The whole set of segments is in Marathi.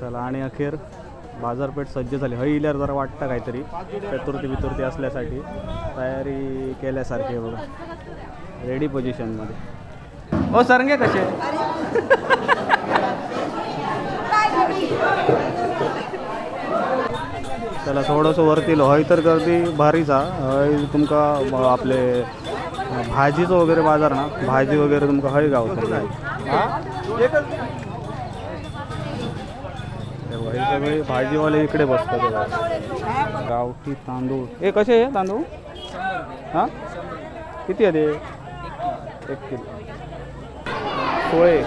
चला आणि अखेर बाजारपेठ सज्ज झाली. हई इल्यावर जरा वाटतं काहीतरी. चतुर्थी वितुर्थी असल्यासाठी. तयारी केल्यासारखी आहे बघा. रेडी पोझिशनमध्ये हो सरंगे कसे? त्याला थोडंसं वरती लो. हय तर गर्दी भारीच हय तुमका आपले भाजीचं वगैरे बाजार ना. भाजी वगैरे तुमका हय गावतो हे? सगळे भाजीवाले इकडे बसतात गावठी तांदूळ। हे कसे आहे तांदूळ? हां? किती आहे ते एक किलो। सोळे।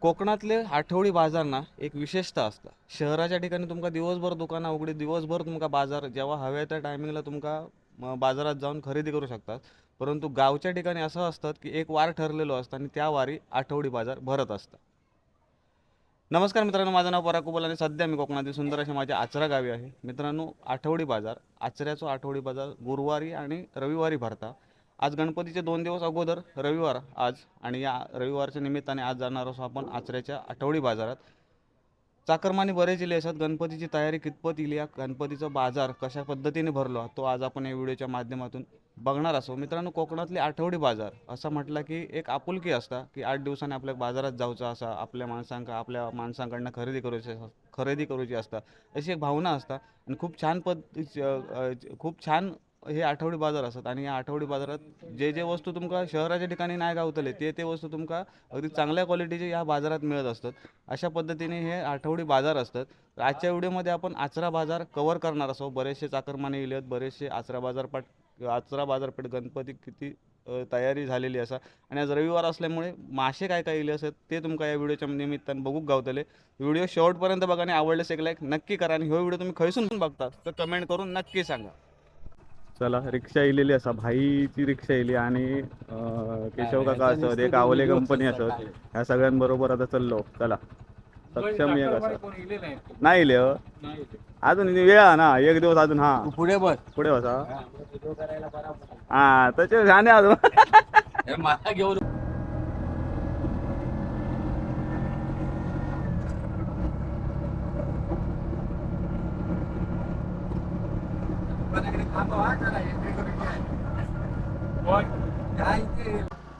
कोकणातले आठवडी बाजार ना एक विशेषता असता. शहराच्या ठिकाणी तुमका दिवसभर दुकानं उघडी दिवसभर तुमका बाजार जेव्हा हव्या त्या टायमिंगला तुमका मग बाजारात जाऊन खरेदी करू शकतात. परंतु गावच्या ठिकाणी असं असतं की एक वार ठरलेलो असतं आणि त्या वारी आठवडी बाजार भरत असतात नमस्कार मित्रांनो माझं नाव पराकुबल आणि सध्या मी कोकणातील सुंदर अशा माझ्या आचरा गावी आहे. मित्रांनो आठवडी बाजार आचऱ्याचा आठवडी बाजार गुरुवारी आणि रविवारी भरता. आज गणपतीचे दोन दिवस अगोदर रविवार आज आणि या रविवारच्या निमित्ताने आज जाणार असो आपण आचऱ्याच्या आठवडी बाजारात. चाकरमाने बरेच इले असतात गणपतीची तयारी कितपत इली या गणपतीचा बाजार कशा पद्धतीने भरलो तो आज आपण या व्हिडिओच्या माध्यमातून बघणार असो. मित्रांनो कोकणातली आठवडी बाजार असं म्हटलं की एक आपुलकी असता की आठ दिवसांनी आपल्या बाजारात जाऊचं असा आपल्या माणसांका आपल्या माणसांकडनं खरेदी करूची खरेदी करूची असता. अशी एक भावना असता. आणि खूप छान पद खूप छान हे आठवडी बाजार असतात. आणि या आठवडी बाजारात जे जे वस्तू तुमका शहराच्या ठिकाणी नाही गावतले ते ते वस्तू तुमका अगदी चांगल्या क्वालिटीचे या बाजारात मिळत असतात. अशा पद्धतीने हे आठवडी बाजार असतात. आजच्या व्हिडिओमध्ये आपण आचरा बाजार कवर करणार असो. बरेचसे चाकरमाने इले आहेत बरेचसे आचरा बाजारपाट आचरा बाजारपेठ गणपती किती तयारी झालेली असा. आणि आज रविवार असल्यामुळे मासे काय काय इले असतात ते तुमका या व्हिडिओच्या निमित्तानं बघूक गावतले. व्हिडिओ शेवटपर्यंत बघा आणि आवडल्यास एक लाईक नक्की करा. आणि हो व्हिडिओ तुम्ही खैसून बघता तर कमेंट करून नक्की सांगा. चला रिक्षा इलेली असा भाईची रिक्षा इली आणि केशव काका असत एक आवले कंपनी असत ह्या सगळ्यांबरोबर आता चाललो. चला. सक्षम एक असं. नाही इले हो. अजून वेळ ना एक दिवस अजून हा. पुढे बस. पुढे बसा हा. त्याचे झाले अजून. मला घेऊन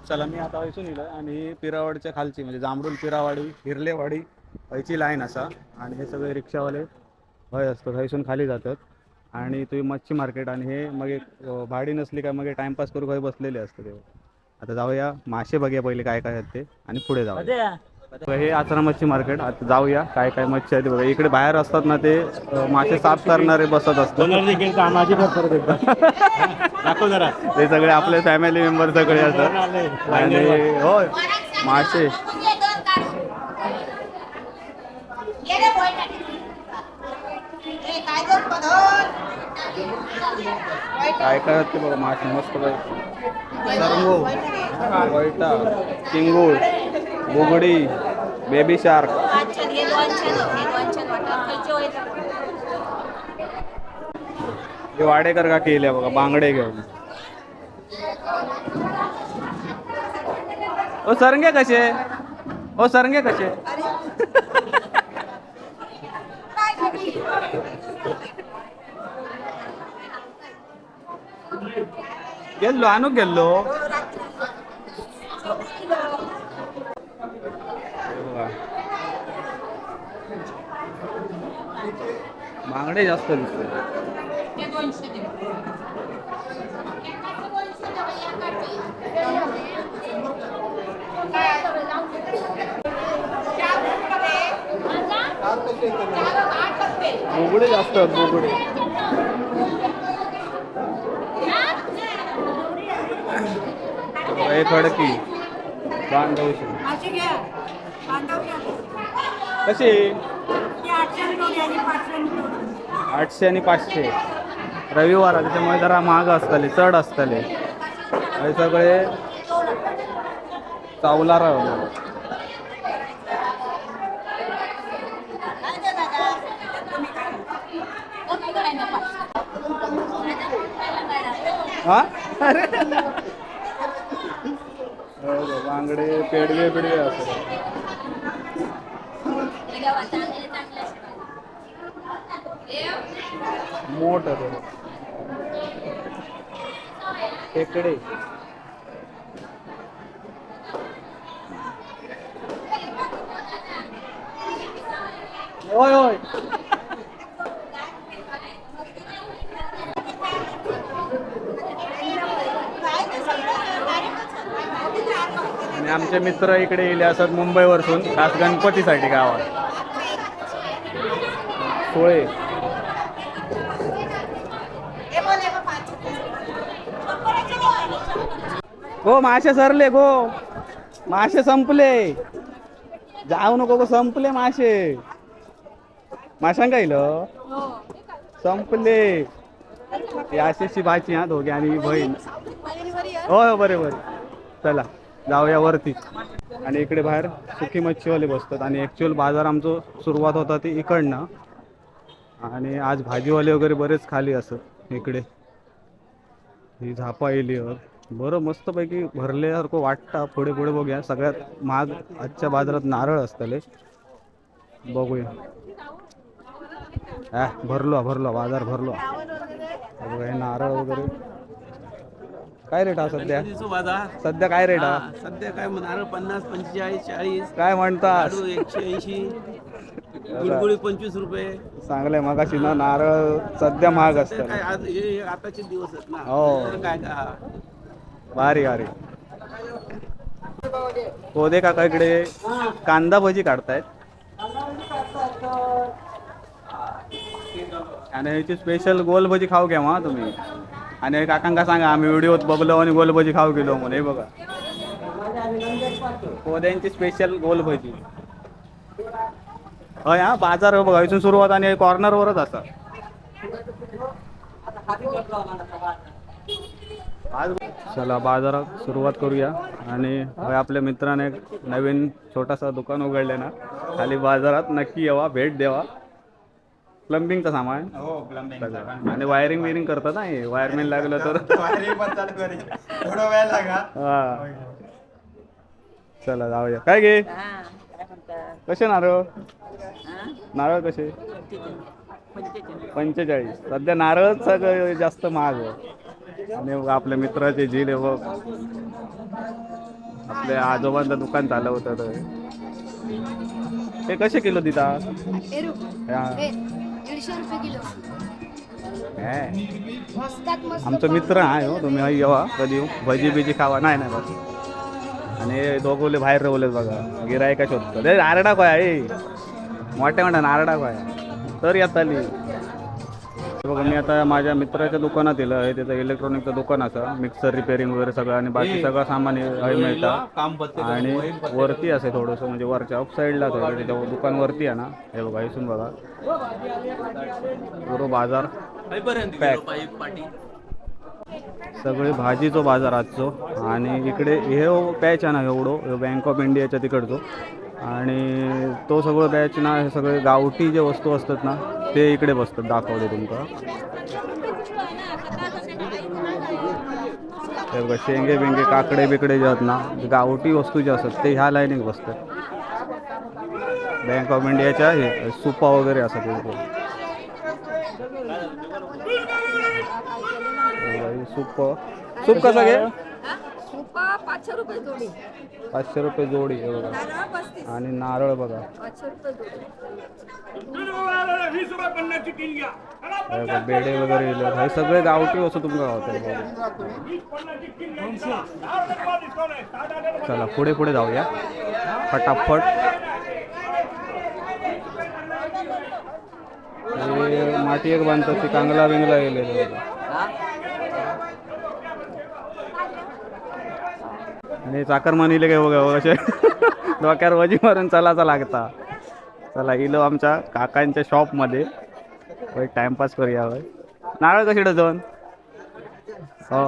चला मी आता इथून इलं आणि पिरावाडच्या खालची म्हणजे जांभरूल पिरावाडी हिरलेवाडी हयची लाईन असा. आणि हे सगळे रिक्षावाले हय असतात हयसून खाली जातात. आणि तुम्ही मच्छी मार्केट आणि हे मग भाडी नसली काय मग टाइमपास करू काय बसलेले असतं तेव्हा आता जाऊया मासे बघूया पहिले काय काय आहेत ते आणि पुढे जाऊया. हे आचरा मच्छी मार्केट आता जाऊया. काय काय मच्छी आहे ते बघा. इकडे बाहेर असतात ना ते मासे साफ करणारे बसत असतात. ते सगळे आपले फॅमिली मेंबर सगळे असतात. आणि होय. मासे. काय काय आहेत ते बघा मासे मस्त वैटा चिंगूळ बुगडी बेबी शार्क हे वाडेकर का केले बघा बांगडे घेऊन. ओ सरंगे कसे? ओ सरंगे कसे? गेल्लो आणू गेल्लो हे बघा. बांगडे जास्त दिसते बोगडे जास्त बोगडे खडकी बांधवशी कशी? आठशे आणि पाचशे. रविवार त्याच्यामुळे जरा महाग असतले चढ असतले. हे सगळे चावला राव. हा? अरे. बांगडे पेडवे पेडवे असतात मोठ खेकडे होय होय आणि आमचे मित्र इकडे येले असतात मुंबईवरसून खास गणपतीसाठी गावात. सोळे. हो मासे सरले गो. मासे संपले. जाऊ नको गो संपले मासे. माशांका इलं. संपले. ही आशिषची भाची हा दोघे आणि बहीण. हो हो बरे बरे चला जाऊया वरती. आणि इकडे बाहेर सुकी मच्छीवाले बसतात. आणि ॲक्च्युअल बाजार आमचं सुरुवात होता ती इकडनं. आणि आज भाजीवाले वगैरे बरेच खाली असं इकडे. ही झापा येलीवर बरं मस्तपैकी भरल्यासारखं वाटतं. पुढे पुढे बघूया. सगळ्यात महाग आजच्या बाजारात नारळ असतले. बघूया. हा भरलो भरलो. बाजार भरलो. बघा, हे नारळ वगैरे. काय रेट हा सध्या? सध्या काय रेट हा? सध्या काय नारळ पन्नास पंचेचाळीस चाळीस. काय म्हणतात लाडू एकशे ऐंशी. गुळगुळी पंचवीस रुपये. चांगलंय मगाशी ना नारळ सध्या महाग असतात हे हे आताचे दिवस आहेत ना. हो. काय भारी भारी. कोदे काका इकडे कांदा भजी काढतायत. आणि ह्याची स्पेशल गोल भजी खाऊ घ्या मग तुम्ही. आणि काकांका सांगा आम्ही व्हिडिओत बघलो आणि गोल भजी खाऊ गेलो म्हणून. हे बघा. कोद्यांची स्पेशल गोल भजी. होय हा बाजार हो बघा. इथून सुरुवात आणि कॉर्नरवरच असा. आज चला बाजारात सुरुवात करूया. आणि आपल्या मित्राने एक नवीन छोटासा दुकान उघडले ना खाली बाजारात नक्की यावा भेट द्यावा. प्लंबिंगचं सामान. हो प्लंबिंग. आणि वायरिंग बिरिंग करतात ना हे? वायरमॅन लागलं तर. थोडा वेळ लागा. हा. चला जाऊया. काय घे कसे नारळ? नारळ कसे? पंचेचाळीस. सध्या नारळच सगळं जास्त महाग आहे. आणि बघ आपल्या मित्राचे झील आहे बघ आपल्या आजोबांचं दुकान चालवतं तर. ते कसे किलो देता? पेरू हा. हे दीडशे रुपये किलो. काय? मस्तात मस्त आमचा मित्र आहे हो तुम्ही येवा कधी भजी बिजी खावा. नाही नाही बस. आणि हे दोघवले बाहेर रवले बघा. गिरायका शोधतो ते नारडा काय मोठ्या मोठ्या नारडा काय तर येत आली हे बघा मी आता माझ्या मित्राच्या दुकानात दिलं आहे त्याचं इलेक्ट्रॉनिकचं दुकान असं मिक्सर रिपेअरिंग वगैरे सगळं आणि बाकी सगळं सामान हे हे मिळतं. आणि वरती असे थोडंसं म्हणजे वरच्या ऑफ साईडला थोडं त्याच्या दुकान वरती आहे ना हे बघा इथून बघा. बरोबर बाजार पॅक सगळे भाजीचो बाजार आजचो. आणि इकडे हे पॅच आहे ना एवढो बँक ऑफ इंडियाच्या तिकडचो. आणि तो सगळं बॅच ना हे सगळे गावठी जे वस्तू असतात ना ते इकडे बसतात दाखवले तुमका बघा शेंगे बिंगे काकडे बिकडे जे आहेत ना गावठी वस्तू जे असतात ते ह्या लाईनीत बसतात. बँक ऑफ इंडियाच्या हे सुपा वगैरे असतात इकडे. सूप. सूप कसं घे? पाचशे रुपये जोडी. पाचशे रुपये जोडी बघा. नारळ पस्तीस. आणि नारळ बघा. पाचशे रुपये जोडी. हे बघा, बेडे वगैरे इले. हे सगळे गावठी वस्तू तुमका गावतात चला पुढे पुढे जाऊया. फटाफट. हे माती एक बांधतात ती कांगला बिंगला गेलेले आणि चाकरमानीले काय बघा असे. डोक्यावर वजी मारून चलाचा लागता. चला इलो आमच्या काकांच्या शॉपमध्ये. वय टाइमपास करूया होय. नारळ कशी डझन हो.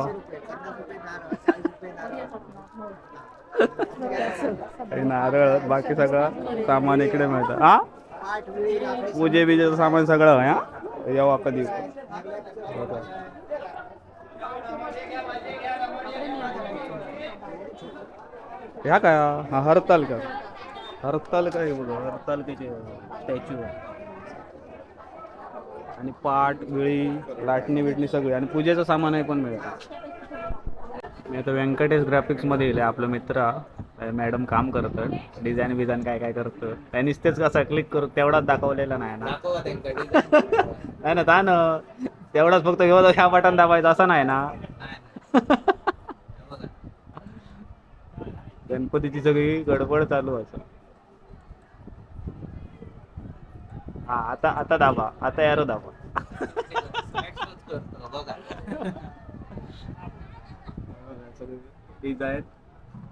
नारळ बाकी सगळं सामान इकडे मिळतं. हा? पूजे बिजेचं सामान सगळं हा? येवा कधी. ह्या काय? हा हरताल का हरताल काय बघ हरताल त्याचे स्टॅच्यू आणि पाट विळी लाटणी बिटणी सगळी. आणि पूजेचं सामान आहे पण मिळतं. मी आता व्यंकटेश ग्राफिक्समध्ये येईल आपलं मित्र मॅडम काम करतात डिझाईन बिझाईन काय काय करतं त्यांनीच तेच कसं क्लिक करू तेवढाच दाखवलेला नाही ना. नाही ना ता ना. तेवढाच फक्त व्यवस्थित ह्या बटन दाबायचं असं नाही ना. गणपतीची सगळी गडबड चालू असं हा आता आता दाबा. आता यारो दाबा. डिझाईन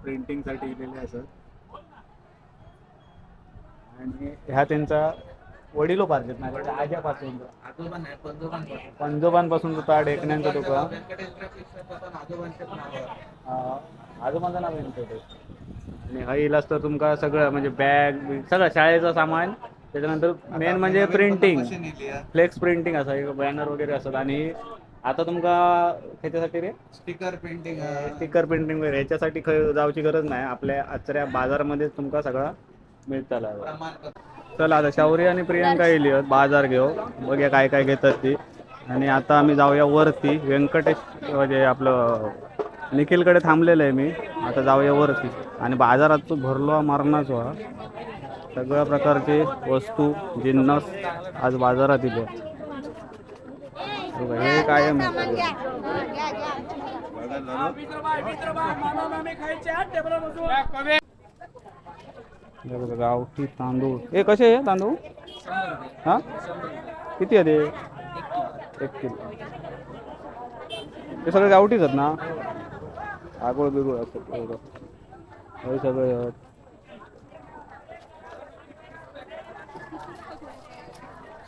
प्रिंटिंगसाठी दिलेले असत आणि ह्या त्यांचा वडिलो पाहिजेत ना आज्यापासून. पंजोबांपासून तो ढेकण्यांचा हा, आजोबांचं नाव व्यंकटेश आणि हा इलाज तर तुमका सगळं म्हणजे बॅग सगळं शाळेचं सामान त्याच्यानंतर मेन म्हणजे प्रिंटिंग फ्लेक्स प्रिंटिंग असं एक बॅनर वगैरे असतात. आणि आता तुमका ह्याच्यासाठी रे? स्टिकर पेंटिंग स्टिकर प्रिंटिंग वगैरे ह्याच्यासाठी खंय जावची गरज नाही. आपल्या आजच्या बाजारामध्ये तुमका सगळा मिळताला. चला आता शौर्य आणि प्रियंका येईल. बाजार घेऊ. बघूया काय काय घेतात ती. आणि आता आम्ही जाऊया वरती. व्यंकटेश म्हणजे आपलं निखिलकडे थांबलेलं आहे मी. आता जाऊया वरती. आणि बाजारात तो भरलो मारणाच व्हा सगळ्या प्रकारचे वस्तू जिन्नस आज बाजारात दिले हे काय आहे. हे बघा गावठी तांदूळ. हे कसे आहे तांदूळ? हा? किती आहे ते? एक किलो. हे सगळे गावठीच आहेत ना? आगोळ बिगोळ असतात एवढं. हे सगळे आहेत.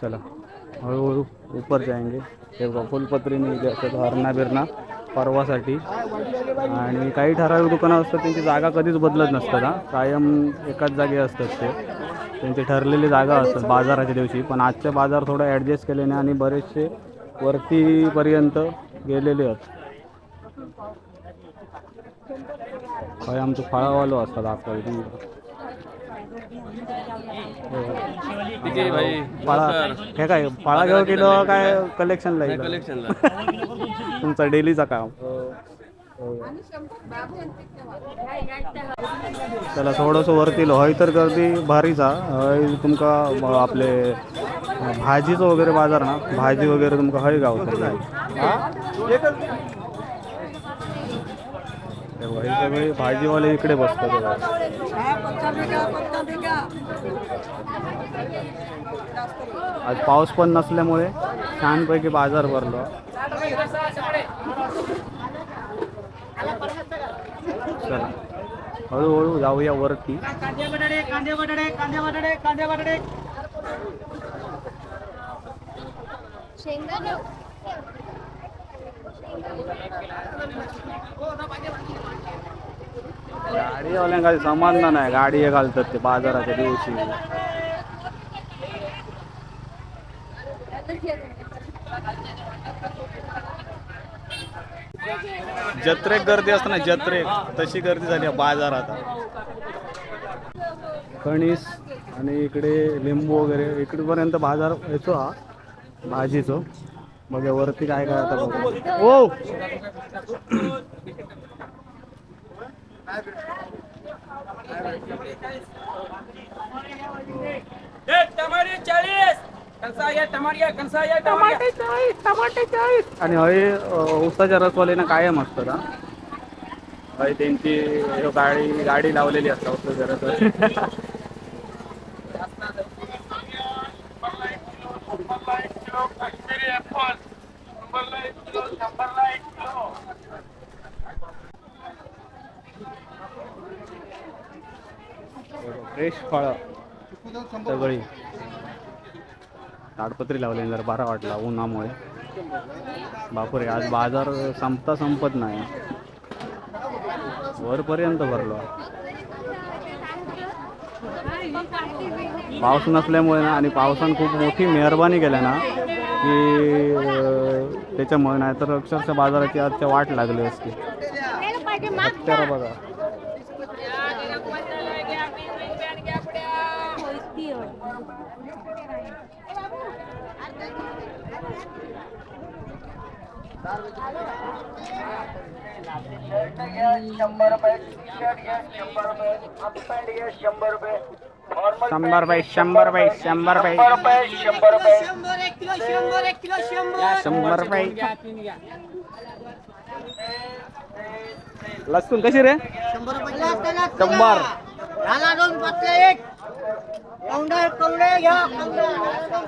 चला हळूहळू ऊपर जाएंगे हे बघा फुलपत्रीने जे हरणा बिरणा परवासाठी. आणि काही ठराविक दुकानं असतात त्यांची जागा कधीच बदलत नसतात हा. कायम एकाच जागी असतात ते. त्यांची ठरलेली जागा असतात बाजाराच्या दिवशी. पण आजच्या बाजार थोडं ॲडजस्ट केल्याने आणि बरेचसे वरतीपर्यंत गेलेले आहेत. काही आमचं फळावालो असतात हे काय फळा घेऊ किलो काय कलेक्शनला येईल कलेक्शनला तुमचा डेलीचा काम. चला थोडंसं वरती हय तर गर्दी भारीचा हय तुमका ब- आपले भाजीचं वगैरे बाजार ना? भाजी वगैरे तुमका हय हे? हे सगळे भाजीवाले इकडे बसतात आज पाऊस पण नसल्यामुळे छानपैकी बाजार भरलो. चला हळूहळू जाऊया वरती. शेंगा काही समाधान नाही. गाडी हे घालतात ते बाजाराच्या दिवशी. जत्रेक गर्दी असते ना जत्रेक तशी गर्दी झाली आहे बाजारात. कणीस आणि इकडे लिंबू वगैरे इकडेपर्यंत बाजार येतो हा भाजीचो. मग या वरती काय काय आता बघू. ओ आणि हय उसाच्या रसवाल्यानं कायम असतं का हय त्यांची गाडी गाडी लावलेली असतात उसाच्या रस फ्रेश फळं सगळी ताडपत्री लावले जरा बरा वाटला उन्हामुळे. बापरे आज बाजार संपता संपत नाही. वरपर्यंत भरलो. पाऊस नसल्यामुळे ना आणि पावसानं खूप मोठी मेहरबानी केल्या ना की त्याच्यामुळे नाही तर अक्षरशः बाजाराची आजच्या वाट लागली असते. हत्यारा बघा शंभर बाई शंभर बाई. शंभर बाई शंभर बाई. लसूण कशी रे? शंभर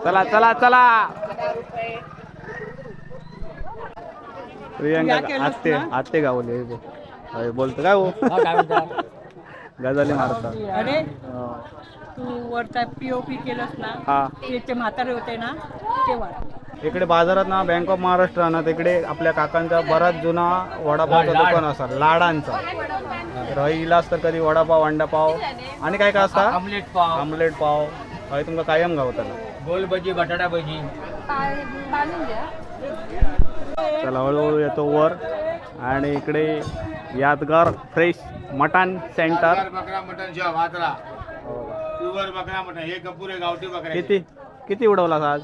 चला चला चला. प्रियंका आत्ते आत्ते गावले बोलतो काय हो? गजाली मारतात अरे हा. तू वरचा पीओपी केलंस ना हा. त्याचे म्हातारे होते ना ते इकडे बाजारात ना बँक ऑफ महाराष्ट्र ना तिकडे आपल्या काकांचा बराच जुना वडापावचा दुकान असा लाडांचा. रहिलास तर कधी वडापाव अंडापाव आणि काय काय असता? आमलेट पाव. आमलेट पाव. हय तुमका कायम गावताला गोल भजी बटाटा भजी. चला हळूहळू येतो वर. आणि इकडे यादगार फ्रेश मटण सेंटर. बकरा मटन शॉप आदरा प्युअर बकरा मटन हे कपूर गावठी बकरा किती? किती उडवलास आज?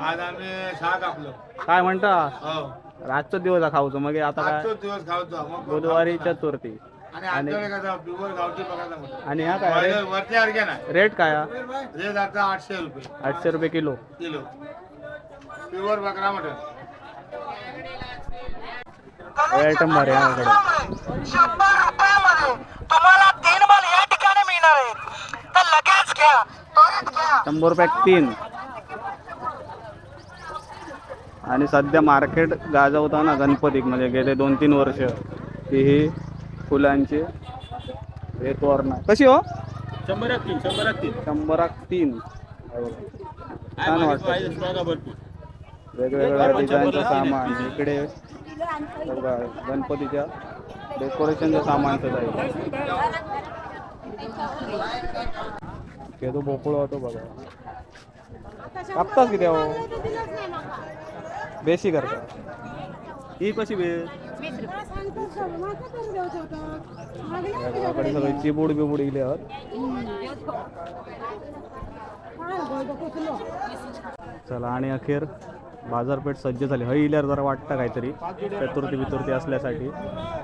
आज आम्ही सहा कापलो काय म्हणता? हो. रातचो दिवस आहे खाऊचं मग आता काय? आजचोच दिवस खावतो मग बुधवारी चतुर्थी. आणि आमच्याकडे कसं प्युअर गावठी बकरा आणि हा काय रेट नाही. काय हा? रेट आता आठशे रुपये. आठशे रुपये किलो. किलो. प्युअर बकरा मटन आयटम भारी आहे आमच्याकडे शंभर रुपयामध्ये तुम्हाला तीन बल या ठिकाणी मिळणार आहेत. तर लगेच घ्या. त्वरित घ्या. शंभर रुपये तीन. आणि सध्या मार्केट गाजवता ना गणपतीत म्हणजे गेले दोन तीन वर्ष की ही फुलांची हे तोरणं कशी हो? शंभर तीन शंभर तीन. शंभराक तीन. छान वाटतं. वेगवेगळ्या डिझाईनचं सामान इकडे. बघा, गणपतीच्या डेकोरेशनचं सामान जाईल. केदो बोकळो होतो बघा. कापताच किती हो बेशी करता. ही कशी गावाकडे सगळे चिबूड बिबूड इले आहेत. चला आणि अखेर बाजारपेठ सज्ज झाली. हय इल्यावर जरा वाटतं काहीतरी. चतुर्थी बितुर्थी असल्यासाठी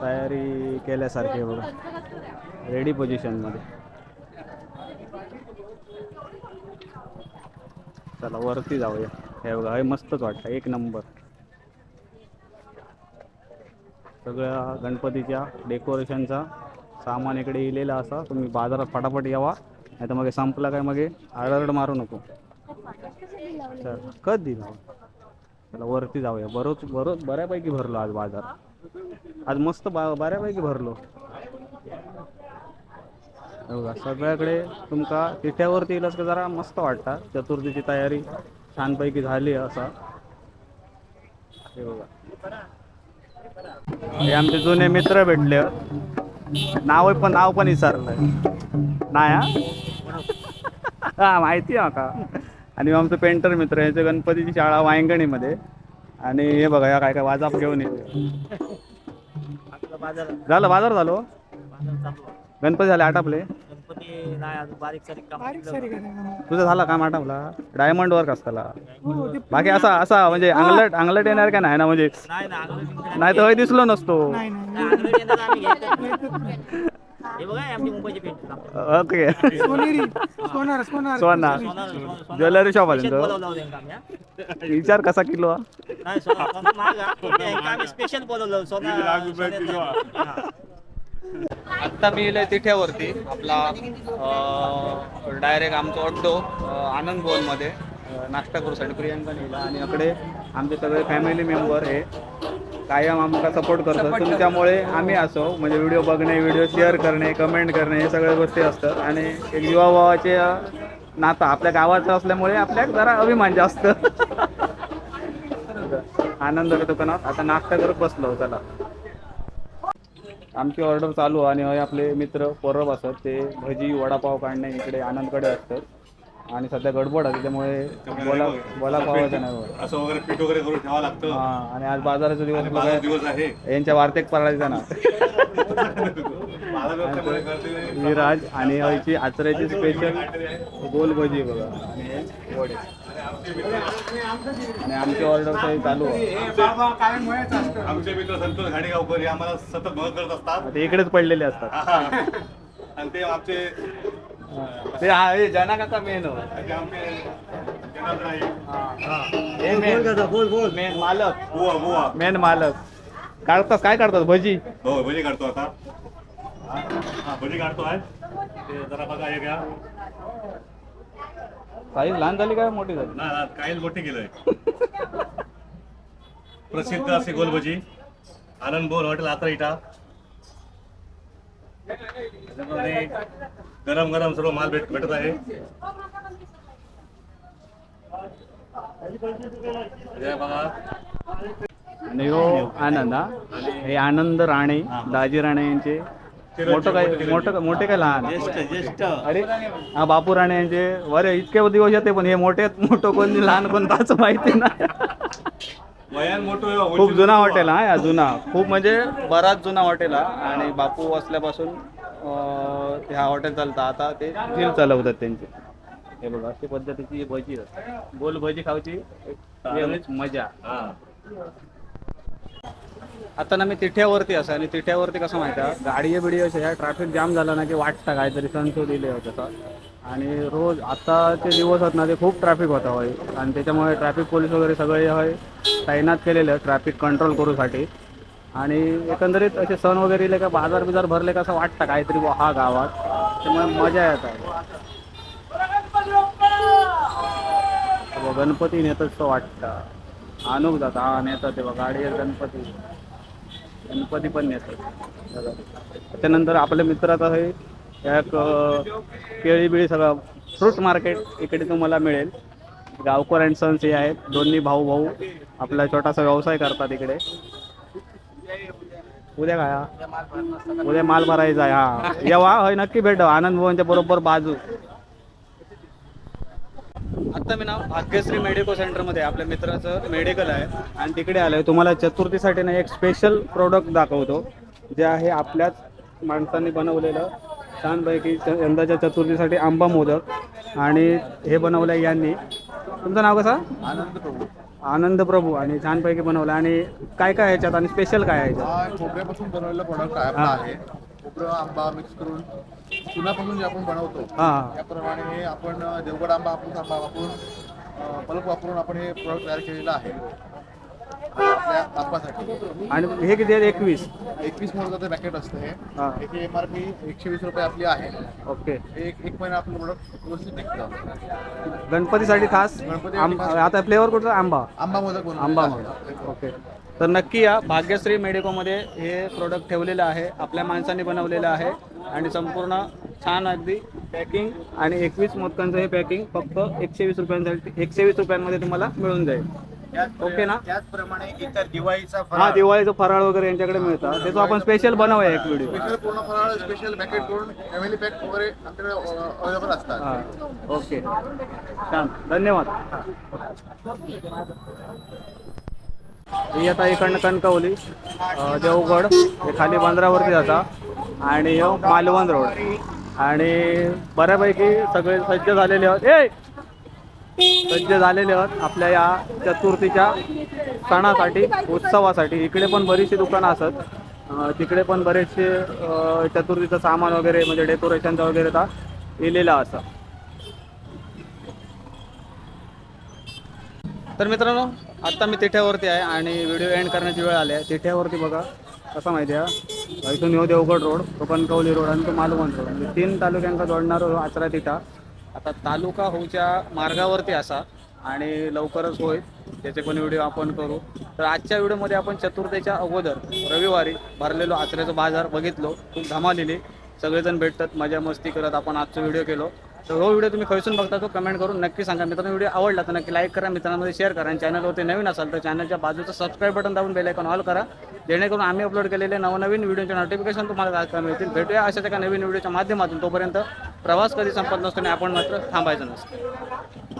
तयारी केल्यासारखी बघा. रेडी पोझिशनमध्ये चला वरती जाऊया. हे बघा हे मस्तच वाटतं. एक नंबर. सगळ्या गणपतीच्या डेकोरेशनचा सामान इकडे इलेला असा. तुम्ही बाजारात फटाफट यावा. नाही तर मग संपला काय मग आरड मारू नको. कधी जाऊ वरती जाऊया. बरोच बरोच बऱ्यापैकी भरलो आज बाजार. आज मस्त बा बऱ्यापैकी भरलो. बघा सगळ्याकडे तुमका तिठ्यावरती येईलच का जरा मस्त वाटता. चतुर्थीची तयारी छानपैकी झाली आहे असा. हे बघा. हे आमचे जुने मित्र भेटले. नाव पण नाव पण विचारलंय. नाही हा? माहिती आहे का आणि आमचं पेंटर मित्र याचे गणपतीची शाळा वायंगणीमध्ये. आणि हे बघा या काय काय वाजाप घेऊन येते झालं बाजार झालो? गणपती झाले आटापले गणपती नाही अजून बारीक सारीक काम तुझं झाला काम आटापला डायमंड वर्क असताला. बाकी असा असा म्हणजे अंगलट अंगलट येणार का नाही ना म्हणजे नाही ना अंगण नाही तर हय दिसलो नसतो. हे बघा हे आमची मुंबईची पेंट ओके. सोना ज्वेलरी शॉप आहे तुमचं हा. विचार कसा किलो? हा? स्पेशल बोलवलं सोना सोन्याचं- हा. आत्ता मी येईल तिठ्यावरती आपला डायरेक्ट आमचं ऑड्डो आनंद भवनमध्ये अं, नाश्ता करूसाठी प्रियांका नेला आणि इकडे आमचे सगळे फॅमिली मेंबर हे कायम आमका सपोर्ट करतात तुमच्यामुळे आम्ही असो म्हणजे व्हिडिओ बघणे व्हिडिओ शेअर करणे कमेंट करणे हे सगळ्या गोष्टी असतात. आणि एक युवाभावाचे नातं आपल्या गावाचं असल्यामुळे आपल्याक जरा अभिमान जास्त. आनंदाच्या दुकानात आता नाश्ता करत बसलो चला. आमची ऑर्डर चालू आणि हय आपले मित्र परब असत ते भजी वडापाव काढणे इकडे आनंदकडे असतात. आणि सध्या गडबड आहे त्याच्यामुळे बोला बोला पावायचं नाही बघा. असं वगैरे पीठ वगैरे करून ठेवावं लागतं. हा आणि आज बाजाराचा दिवस आणि बघा. बाजार दिवस आहे. यांच्या वार्तेक पडायचा ना बाजार विराज आणि आईची आचऱ्याची स्पेशल गोल भजी बघा. आणि वडे. आणि आमची ऑर्डर चालू आहे. आमचे मित्र संतोष घाडेगावकर हे आम्हाला सतत मदत करत असतात. ते इकडेच पडलेले असतात. आणि ते आमचे ते हा हे जना काका मेन आहे. हे। मेन मेन मालक। बुवा बुवा मेन मालक। काढतात काय काढतात भजी? हो भजी काढतो आता. हा भजी काढतो आहे ते जरा बघा हे घ्या. साईज लहान झाली काय मोठी झाली? ना काही मोठे केलंय. प्रसिद्ध असे गोलभजी आनंद बोल हॉटेल आता इटा. त्याच्यामध्ये गरम गरम सर्व माल भेट भेटत आहे. हे बघा आणि हो आनंद हा. हे आनंद राणे दाजी राणे यांचे. मोठं काय मोठं मोठे काय लहान. अरे हा बापू राणे यांचे. अरे इतके दिवस येते पण हे मोठे आहेत, मोठं कोण लहान कोण ताच माहिती नाही. वयान मोठं खूप जुना हॉटेल हा या जुना. खूप म्हणजे बराच जुना हॉटेल हा. आणि बापू असल्यापासून अं, ते हा हॉटेल चालतं. आता ते झील चालवतात त्यांचे. हे बघा अशी पद्धतीची भजी आहे. गोल भजी वेगळीच मजा. हा. आता ना मी तिठ्यावरती असं आणि तिठ्यावरती कसं माहिती आहे गाडी बिडी अशा ह्या ट्रॅफिक जाम झाला ना की वाटतं काहीतरी सणसो दिले होते तसा आणि रोज आताचे दिवस आहेत ना ते खूप ट्रॅफिक होता होय. आणि त्याच्यामुळे ट्रॅफिक पोलीस वगैरे सगळे होय तैनात केलेले ट्रॅफिक कंट्रोल करूसाठी. आणि एकंदरीत असे सण वगैरे का बाजार बिजार भरले का असं वाटतं काहीतरी बुवा हा गावात? त्यामुळे मजा येत आहे. गणपती नेतात असं वाटतं. आणूक जाता. हा नेतात तेव्हा. गाडी गणपती. गणपती पण नेतात. त्याच्यानंतर आपल्या मित्राचं हे एक केळी बिळी सगळं फ्रूट मार्केट इकडे तुम्हाला मिळेल. गावकर अँड सन्स हे आहेत. दोन्ही भाऊ भाऊ आपला छोटासा व्यवसाय करतात इकडे. उद्या काय उद्या माल भरायचा आहे हा. येवा होय नक्की भेट आनंद भवनच्या बरोबर बाजू. आता मी ना भाग्यश्री मेडिको सेंटरमध्ये आपल्या मित्राचं मेडिकल आहे. आणि तिकडे आलोय. तुम्हाला चतुर्थीसाठी ना एक स्पेशल प्रोडक्ट दाखवतो जे आहे आपल्याच माणसांनी बनवलेलं. छानपैकी यंदाच्या चतुर्थीसाठी आंबा मोदक आणि हे बनवलं यांनी. तुमचं नाव कसं? आनंद प्रभू. आनंद प्रभू आणि छानपैकी बनवलं. आणि काय काय ह्याच्यात आणि स्पेशल काय आहे? हा खोबऱ्यापासून बनवलेला प्रोडक्ट आहे आपला आहे. खोबरं आंबा मिक्स करून चुनापासून जे आपण बनवतो हां. त्याप्रमाणे हे आपण अ, देवगड आंबा हापूस आंबा वापरून अ, बल्क वापरून आपण हे प्रोडक्ट तयार केलेलं आहे. आपल्या आणि हे किती आहे? एकवीस. एकवीस मोडचं पॅकेट असतं हे. हां. याची एम आर पी एकशे वीस रुपये आपली आहे. ओके. एक एक महिना आपलं प्रोडक्ट व्यवस्थित टिकतं गणपतीसाठी खास गणपतीसाठी खास. आता फ्लेवर कुठला? आंबा. आंबा मोदक बनवलेला आंबा आहे. म्हणून ओके. तर नक्की या भाग्यश्री मेडिकोमध्ये हे प्रोडक्ट ठेवलेलं आहे. आपल्या माणसांनी बनवलेलं आहे. आणि संपूर्ण छान अगदी पॅकिंग आणि एकवीस मोदकांचं हे पॅकिंग फक्त एकशे वीस रुपयांसाठी एकशे वीस रुपयांमध्ये तुम्हाला मिळून जाईल. ओके ना? त्याचप्रमाणे इतर दिवाळीचा हा दिवाळीचं फराळ वगैरे यांच्याकडे मिळतं. त्याचं आपण स्पेशल बनवूया एक व्हिडिओ स्पेशल पूर्ण फराळ स्पेशल पॅकेट करून फॅमिली पॅक वगैरे आमच्याकडे अवेलेबल असतात. हा. ओके. छान. धन्यवाद. ही आता इकडनं कणकवली अं, देवगड हे खाली बंदरावरती जाता. आणि ह्यो मालवण रोड. आणि बऱ्यापैकी सगळे सज्ज झालेले आहोत. ए! सज्ज झालेले आहोत आपल्या या चतुर्थीच्या सणासाठी उत्सवासाठी. इकडे पण बरीचशी दुकानं असत तिकडे पण बरेचसे चतुर्थीचं सामान वगैरे म्हणजे डेकोरेशनचं वगैरे आता लिहिलेलं असं. तर मित्रांनो आत्ता मी तिठ्यावरती आहे आणि व्हिडिओ एंड करण्याची वेळ आली आहे. तिठ्यावरती बघा कसं माहिती आहे? इथून येऊ देवगड रोड तो रोड आणि तो मालवण रोड. म्हणजे तीन तालुक्यांका जोडणारा आचरा तिठा आता तालुका होऊच्या मार्गावरती असा आणि लवकरच होईल त्याचे पण व्हिडिओ आपण करू. तर आजच्या व्हिडिओमध्ये आपण चतुर्थीच्या अगोदर रविवारी भरलेलो आचऱ्याचा बाजार बघितलो खूप धमालेली सगळेजण भेटतात मजा मस्ती करत आपण आजचा व्हिडिओ केलो. तर हो व्हिडिओ तुम्ही खैसून बघता तो कमेंट करून नक्की सांगा. मित्रांनो व्हिडिओ आवडला तर नक्की लाईक करा मित्रांमध्ये शेअर करा आणि चॅनलवरती नवीन असाल तर चॅनलच्या बाजूचं सबस्क्राईब बटन दाबून बेलायकॉन ऑल करा. जेणेकरून आम्ही अपलोड केलेले नवनवीन व्हिडिओचे नोटिफिकेशन तुम्हाला काय मिळतील भेटूया अशा एका नवीन व्हिडिओच्या माध्यमातून. तोपर्यंत प्रवास कधी संपत नसतो आणि आपण मात्र थांबायचं नसतं.